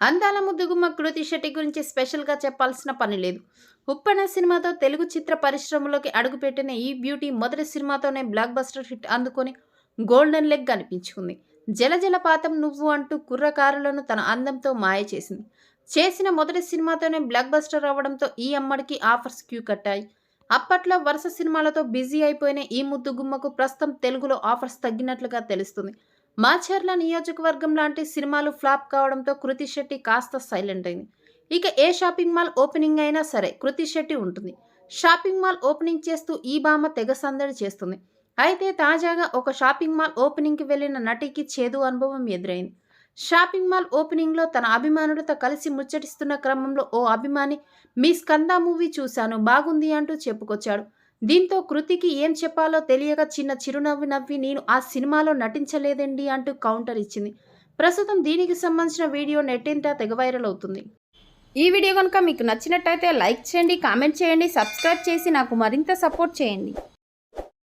అందాల ముద్దుగుమ్మ కృతి శెట్టి గురించి స్పెషల్గా చెప్పాల్సిన పని లేదు. ఉప్పన సినిమాతో తెలుగు చిత్ర పరిశ్రమలోకి అడుగుపెట్టిన ఈ బ్యూటీ మొదటి సినిమాతోనే బ్లాక్ బస్టర్ హిట్ అందుకొని గోల్డెన్ లెగ్ అనిపించుకుంది జలజలపాతం నువ్వు అంటూ కుర్రకారులను తన అందంతో మాయ చేసింది. చేసిన మొదటి సినిమాతోనే బ్లాక్ బస్టర్ అవ్వడంతో ఈ అమ్మడికి ఆఫర్స్ క్యూ కట్టాయి. అప్పట్లో వరుస సినిమాలతో బిజీ అయిపోయిన ఈ ముద్దుగుమ్మకు ప్రస్తుతం తెలుగులో ఆఫర్స్ తగ్గినట్లుగా తెలుస్తుంది. మాచర్ల నియోజకవర్గం లాంటి సినిమాలు ఫ్లాప్ కావడంతో కృతి శెట్టి కాస్త సైలెంట్ అయింది. ఇక ఏ షాపింగ్ మాల్ ఓపెనింగ్ అయినా సరే కృతి శెట్టి ఉంటుంది. షాపింగ్ మాల్ ఓపెనింగ్ చేస్తూ ఈ భామ తెగ సందడి చేస్తుంది. అయితే తాజాగా ఒక షాపింగ్ మాల్ ఓపెనింగ్కి వెళ్ళిన నటికి చేదు అనుభవం ఎదురైంది. షాపింగ్ మాల్ ఓపెనింగ్లో తన అభిమానులతో కలిసి ముచ్చటిస్తున్న క్రమంలో ఓ అభిమాని మీ స్కందా మూవీ చూశాను బాగుంది అంటూ చెప్పుకొచ్చాడు. దీంతో కృతికి ఏం చెప్పాలో తెలియక చిన్న చిరునవ్వు నవ్వి నేను ఆ సినిమాలో నటించలేదండి అంటూ కౌంటర్ ఇచ్చింది. ప్రస్తుతం దీనికి సంబంధించిన వీడియో నెట్టింటా తెగ వైరల్ అవుతుంది. ఈ వీడియో కనుక మీకు నచ్చినట్టయితే లైక్ చేయండి కామెంట్ చేయండి సబ్స్క్రైబ్ చేసి నాకు మరింత సపోర్ట్ చేయండి.